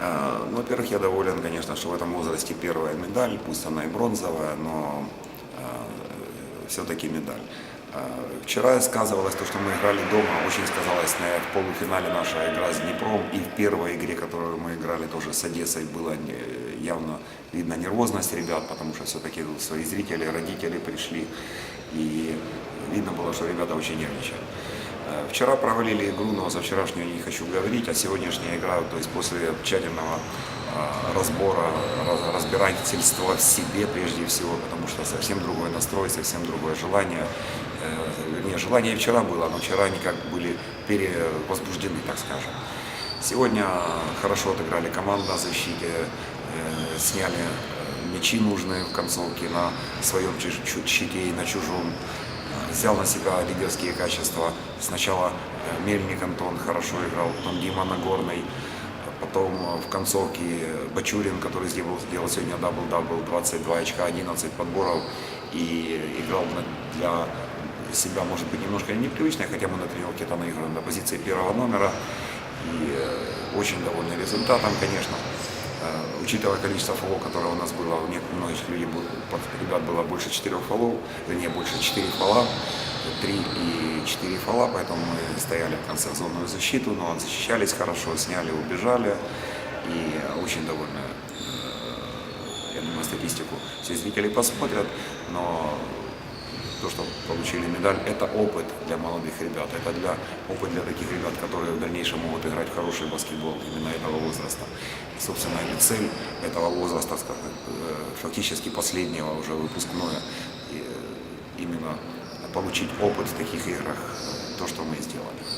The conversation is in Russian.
Э, ну, Во-первых, я доволен, конечно, что в этом возрасте первая медаль, пусть она и бронзовая, но все-таки медаль. Э, Вчера сказывалось то, что мы играли дома, очень сказалось на полуфинале наша игра с Днепром и в первой игре, которую мы играли тоже с Одессой, было явно видно нервозность ребят, потому что все-таки свои зрители, родители пришли и видно было, что ребята очень нервничают. Э, Вчера провалили игру, но за вчерашнюю не хочу говорить, а сегодняшняя игра, то есть после тщательного э, разбора, раз- разбирательства в себе прежде всего, потому что совсем другой настрой, совсем другое желание. Э, Вернее, желание вчера было, но вчера они как были перевозбуждены, так скажем. Сегодня хорошо отыграли команда в защите, сняли мячи нужные в концовке на своем щите и на чужом. Э, Взял на себя лидерские качества. Сначала э, Мельник Антон хорошо играл, потом Дима Нагорный, потом э, в концовке Бачурин, который сделал, сделал сегодня дабл-дабл, 22 очка, 11 подборов и играл для себя, может быть, немножко непривычно, хотя мы на тренировке там наигрываем на позиции первого номера. И э, очень довольны результатом, конечно. Учитывая количество фолов, которое у нас было, у многих людей, под- ребят было больше 4 фолов, вернее, больше 4 фола, 3 и 4 фола, поэтому мы стояли в конце зонную защиту, но защищались хорошо, сняли, убежали. И очень довольны э, я думаю, статистику все зрители посмотрят, но то, что получили медаль, это опыт для молодых ребят, это для, опыт для таких ребят, которые в дальнейшем могут играть в хороший баскетбол именно этого возраста. Собственно, и цель этого возраста, э, фактически последнего уже выпускное, э, именно получить опыт в таких играх, э, то, что мы сделали.